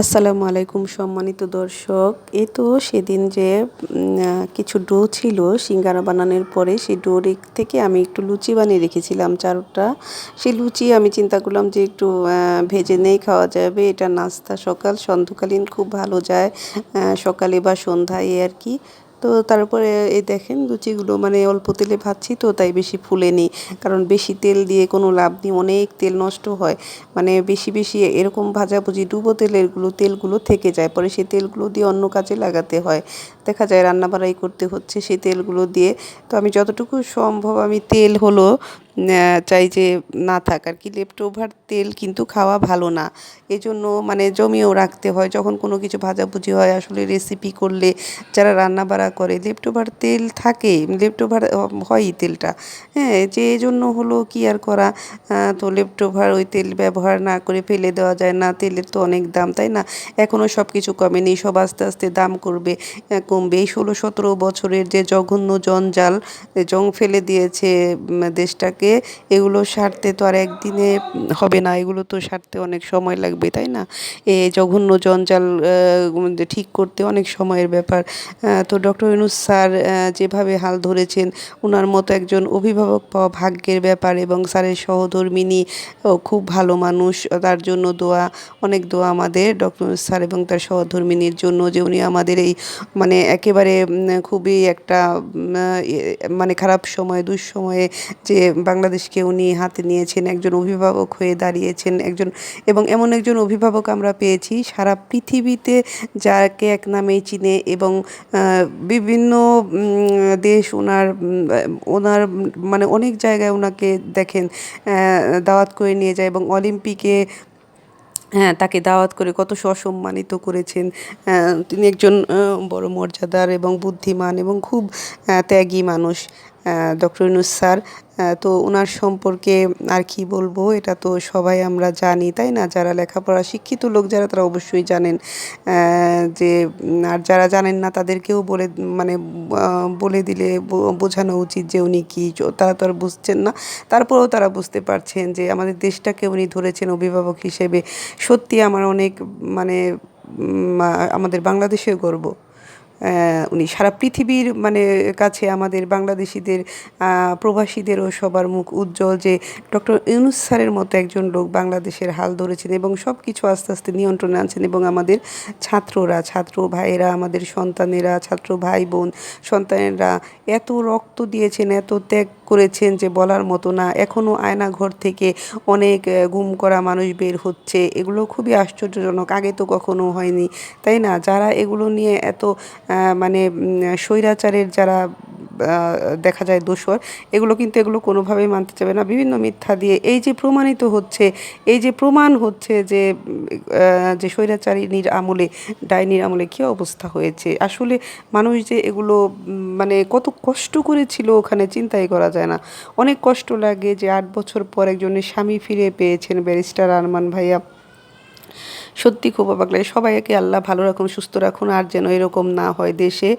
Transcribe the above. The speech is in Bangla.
আসসালামু আলাইকুম সম্মানিত দর্শক। এ তো সেদিন যে কিছু ডো ছিল সিঙ্গারা বানানোর পরে সেই ডো থেকে আমি একটু লুচি বানিয়ে রেখেছিলাম চারটা। সেই লুচি আমি চিন্তা করলাম যে একটু ভেজে নেই খাওয়া যাবে। এটা নাস্তা সকাল, সন্ধ্যকালীন খুব ভালো যায় সকালে বা সন্ধ্যায় আর কি। তো তারপরে এই দেখেন লুচিগুলো মানে অল্প তেলে ভাজছি তো তাই বেশি ফুলেনি। কারণ বেশি তেল দিয়ে কোনো লাভ নেই, অনেক তেল নষ্ট হয়। মানে বেশি বেশি এরকম ভাজাভুজি ডুবো তেলেরগুলো তেলগুলো থেকে যায়। পরে সেই তেলগুলো দিয়ে অন্য কাজে লাগাতে হয়। দেখা যায় রান্না বাড়াই করতে হচ্ছে সেই তেলগুলো দিয়ে। তো আমি যতটুকু সম্ভব আমি তেল হলো চাই যে না থাক। আর কি লেফট ওভার তেল কিন্তু খাওয়া ভালো না। এজন্য মানে জমিয়েও রাখতে হয়। যখন কোনো কিছু ভাজাভুজি হয়, আসলে রেসিপি করলে যারা রান্না বাড়া করে লেফট তেল থাকে লেফট ওভার হয়ই তেলটা। হ্যাঁ যে জন্য হলো কি আর করা? তো লেফট ওই তেল ব্যবহার না করে ফেলে দেওয়া যায় না, তেলের তো অনেক দাম, তাই না? এখনও সব কিছু কমেনি সব আস্তে আস্তে দাম করবে কমবে। এই ষোলো সতেরো বছরের যে জঘন্য জঞ্জাল জং ফেলে দিয়েছে দেশটাকে, এগুলো সারতে তো আর একদিনে হবে না, এগুলো তো সারতে অনেক সময় লাগবে, তাই না? এই জঘন্য জঞ্জাল ঠিক করতে অনেক সময়ের ব্যাপার। তো ডক্টর ইউনুস স্যার যেভাবে হাল ধরেছেন ওনার মতো একজন অভিভাবক পাওয়া ভাগ্যের ব্যাপার এবং স্যারের সহধর্মিনী খুব ভালো মানুষ, তার জন্য দোয়া, অনেক দোয়া আমাদের ডক্টর স্যার এবং তার সহধর্মিনীর জন্য যে উনি আমাদের এই মানে একেবারে খুবই একটা মানে খারাপ সময়, দুঃসময়ে যে বাংলাদেশকে উনি হাতে নিয়েছেন, একজন অভিভাবক হয়ে দাঁড়িয়েছেন, একজন, এবং এমন একজন অভিভাবক আমরা পেয়েছি সারা পৃথিবীতে যাকে এক নামেই চিনে এবং বিভিন্ন দেশ ওনার ওনার মানে অনেক জায়গায় ওনাকে দেখেন দাওয়াত করে নিয়ে যায় এবং অলিম্পিকে হ্যাঁ তাকে দাওয়াত করে কত সসম্মানিত করেছেন। তিনি একজন বড় মর্যাদার এবং বুদ্ধিমান এবং খুব ত্যাগী মানুষ। ডক্টর ইউনুস স্যার তো ওনার সম্পর্কে আর কি বলব? এটা তো সবাই আমরা জানি, তাই না? যারা লেখাপড়া শিক্ষিত লোক, যারা তারা অবশ্যই জানেন যে আর যারা জানেন না, তাদেরকেও বলে মানে বলে দিলে বোঝানো উচিত যে উনি কী তারা তো আর বুঝছেন না। তারপরেও তারা বুঝতে পারছেন যে আমাদের দেশটাকে উনি ধরেছেন অভিভাবক হিসেবে। সত্যি আমার অনেক মানে আমাদের বাংলাদেশের গর্ব। উনি সারা পৃথিবীর মানে কাছে আমাদের বাংলাদেশিদের প্রবাসীদেরও সবার মুখ উজ্জ্বল যে ডক্টর ইউনুস স্যারের মতো একজন লোক বাংলাদেশের হাল ধরেছেন এবং সব কিছু আস্তে আস্তে নিয়ন্ত্রণে আনছেন এবং আমাদের ছাত্ররা, ছাত্র ভাইয়েরা, আমাদের সন্তানেরা, ছাত্র ভাই বোন, সন্তানেরা এত রক্ত দিয়েছেন, এত ত্যাগ করেছেন যে বলার মতো না। এখনও আয়নাঘর থেকে অনেক গুম করা মানুষ বের হচ্ছে। এগুলো খুবই আশ্চর্যজনক। আগে তো কখনো হয়নি। তাই না? যারা এগুলো নিয়ে এত মানে স্বৈরাচারের যারা দেখা যায় দোষর, এগুলো কিন্তু এগুলো কোনোভাবেই মানতে চাবে না। বিভিন্ন মিথ্যা দিয়ে এই যে প্রমাণিত হচ্ছে, এই যে প্রমাণ হচ্ছে যে যে স্বৈরাচারিনীর আমলে, ডাইনির আমলে কী অবস্থা হয়েছে। আসলে মানুষ যে এগুলো মানে কত কষ্ট করেছিল ওখানে চিন্তাই করা যায় না। অনেক কষ্ট লাগে যে আট বছর পর একজনের স্বামী ফিরে পেয়েছেন ব্যারিস্টার আরমান ভাইয়া। সত্যি খুব অবাক লাগে। সবাইকে আল্লাহ ভালো রাখুন, সুস্থ রাখুন, আর যেন এরকম না হয় দেশে।